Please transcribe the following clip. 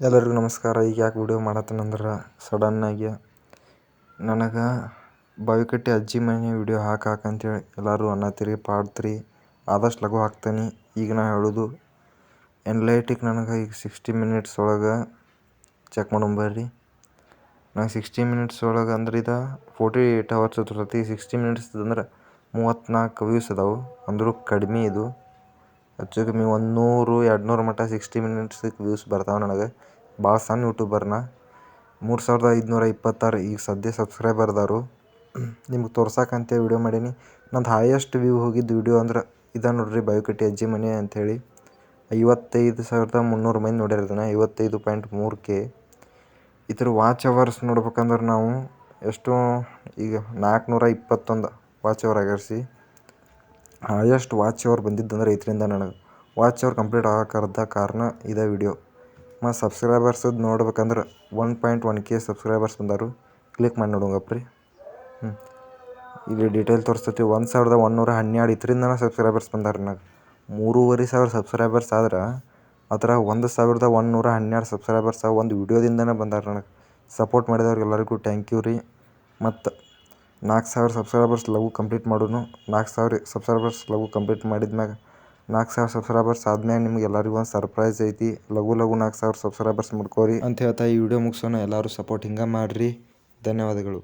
ಎಲ್ಲರಿಗೂ ನಮಸ್ಕಾರ. ಈಗ ಯಾಕೆ ವಿಡಿಯೋ ಮಾಡತ್ತೇನಂದ್ರೆ ಸಡನ್ನಾಗಿ ನನಗೆ ಬಾವಿಕಟ್ಟಿ ಅಜ್ಜಿ ಮನೆ ವಿಡಿಯೋ ಹಾಕಿ ಹಾಕಂತೇಳಿ ಎಲ್ಲರೂ ಅನ್ನತ್ತೀರಿ ಪಾಡ್ತೀರಿ, ಆದಷ್ಟು ಲಘು ಹಾಕ್ತೀನಿ. ಈಗ ನಾ ಹೇಳೋದು ಎನ್ಲೈಟಿಗೆ ನನಗೆ ಈಗ ಸಿಕ್ಸ್ಟಿ ಮಿನಿಟ್ಸ್ ಒಳಗೆ ಚೆಕ್ ಮಾಡೋಣ ನಂಗೆ ಸಿಕ್ಸ್ಟಿ ಮಿನಿಟ್ಸ್ ಒಳಗೆ ಅಂದ್ರೆ ಇದು ಫೋರ್ಟಿ ಏಯ್ಟ್ ಅವರ್ಸ್ ಇರ್ತೈತಿ ಸಿಕ್ಸ್ಟಿ ಮಿನಿಟ್ಸ್ ಅಂದ್ರೆ ಮೂವತ್ತ್ನಾಲ್ಕು ವ್ಯೂಸ್ ಅದಾವೆ. ಅಂದರೂ ಕಡಿಮೆ ಇದು. ಹೆಚ್ಚು ಕಮ್ಮಿ ಒಂದು ನೂರು, ಎರಡು ನೂರು ಮಟ್ಟ ಸಿಕ್ಸ್ಟಿ ಮಿನಿಟ್ಸಿಗೆ ವ್ಯೂಸ್ ಬರ್ತಾವೆ ನನಗೆ. ಭಾಳ ಸಣ್ಣ ಯೂಟ್ಯೂಬರ್ ನಾ ಮೂರು ಸಾವಿರದ ಐದುನೂರ ಇಪ್ಪತ್ತಾರು, ಈಗ ಸದ್ಯ ಸಬ್ಸ್ಕ್ರೈಬರ್ ಅದಾರು. ನಿಮ್ಗೆ ತೋರ್ಸಕ್ಕಂತ ವಿಡಿಯೋ ಮಾಡೀನಿ. ನಂದು ಹೈಯೆಸ್ಟ್ ವ್ಯೂ ಹೋಗಿದ್ದು ವಿಡಿಯೋ ಅಂದ್ರೆ ಇದೆ ನೋಡ್ರಿ ಬಯೋಕಟ್ಟಿ ಅಜ್ಜಿ ಮನೆ ಅಂಥೇಳಿ. ಐವತ್ತೈದು ಸಾವಿರದ ಮುನ್ನೂರು ಮಂದಿ ನೋಡ್ಯಾರ ಇದನ್ನು ಐವತ್ತೈದು ಪಾಯಿಂಟ್ ಮೂರು ಕೆ ಇದ್ರ ವಾಚ್ ಅವರ್ಸ್ ನೋಡ್ಬೇಕಂದ್ರೆ ನಾವು ಎಷ್ಟು, ಈಗ ನಾಲ್ಕುನೂರ ಇಪ್ಪತ್ತೊಂದು ವಾಚ್ ಅವರ್ ಆಗ್ಯಾರ್ಸಿ ಹೈಯೆಸ್ಟ್ ವಾಚ್ ಅವರ್ ಬಂದಿದ್ದಂದ್ರೆ ಇದರಿಂದ ನನಗೆ ವಾಚ್ ಅವರ್ ಕಂಪ್ಲೀಟ್ ಆಗಕ್ಕರ್ಧ ಕಾರಣ ಇದೆ ವಿಡಿಯೋ ಮತ್ತು ಸಬ್ಸ್ಕ್ರೈಬರ್ಸ್ ನೋಡ್ಬೇಕಂದ್ರೆ one point one K subscribers ಬಂದರು. ಕ್ಲಿಕ್ ಮಾಡಿ ನೋಡೋಂಗಪ್ರಿ ಹ್ಞೂ ಇಲ್ಲಿ ಡೀಟೇಲ್ ತೋರಿಸ್ತೈತಿ ಒಂದು ಸಾವಿರದ ಒನ್ನೂರ ಹನ್ನೆರಡು ಇದರಿಂದನೇ ಸಬ್ಸ್ಕ್ರೈಬರ್ಸ್ ಬಂದಾರ ನನಗೆ. ಮೂರುವರೆ ಸಾವಿರ ಸಬ್ಸ್ಕ್ರೈಬರ್ಸ್ ಆದ್ರೆ ಅದರ ಒಂದು ಸಾವಿರದ ಒನ್ನೂರ ಹನ್ನೆರಡು ಸಬ್ಸ್ಕ್ರೈಬರ್ಸ್ ಒಂದು ವಿಡಿಯೋದಿಂದನೇ ಬಂದಾರ ನನಗೆ. ಸಪೋರ್ಟ್ ಮಾಡಿದವ್ರಿಗೆಲ್ಲರಿಗೂ ಥ್ಯಾಂಕ್ ಯು ರೀ. ಮತ್ತು ನಾಲ್ಕು ಸಾವಿರ ಸಬ್ಸ್ಕ್ರೈಬರ್ಸ್ ಲಘು ಕಂಪ್ಲೀಟ್ ಮಾಡೋನು. ನಾಲ್ಕು ಸಾವಿರ ಸಬ್ಸ್ಕ್ರೈಬರ್ಸ್ ಲಘು ಕಂಪ್ಲೀಟ್ ಮಾಡಿದ್ಮ್ಯಾಗ ನಾಲ್ಕು ಸಾವಿರ ಸಬ್ಸ್ಕ್ರೈಬರ್ಸ್ ಆದ್ಮ್ಯಾಗ ನಿಮ್ಗೆ ಎಲ್ಲರಿಗೂ ಒಂದು ಸರ್ಪ್ರೈಸ್ ಐತಿ. ಲಘು ಲಘು ನಾಲ್ಕು ಸಾವಿರ ಸಬ್ಸ್ಕ್ರೈಬರ್ಸ್ ಮುಡ್ಕೋರಿ ಅಂತ ಹೇಳ್ತಾ ಈ ವಿಡಿಯೋ ಮುಗಿಸೋಣ. ಎಲ್ಲರೂ ಸಪೋರ್ಟ್ ಹಿಂಗೆ ಮಾಡಿರಿ. ಧನ್ಯವಾದಗಳು.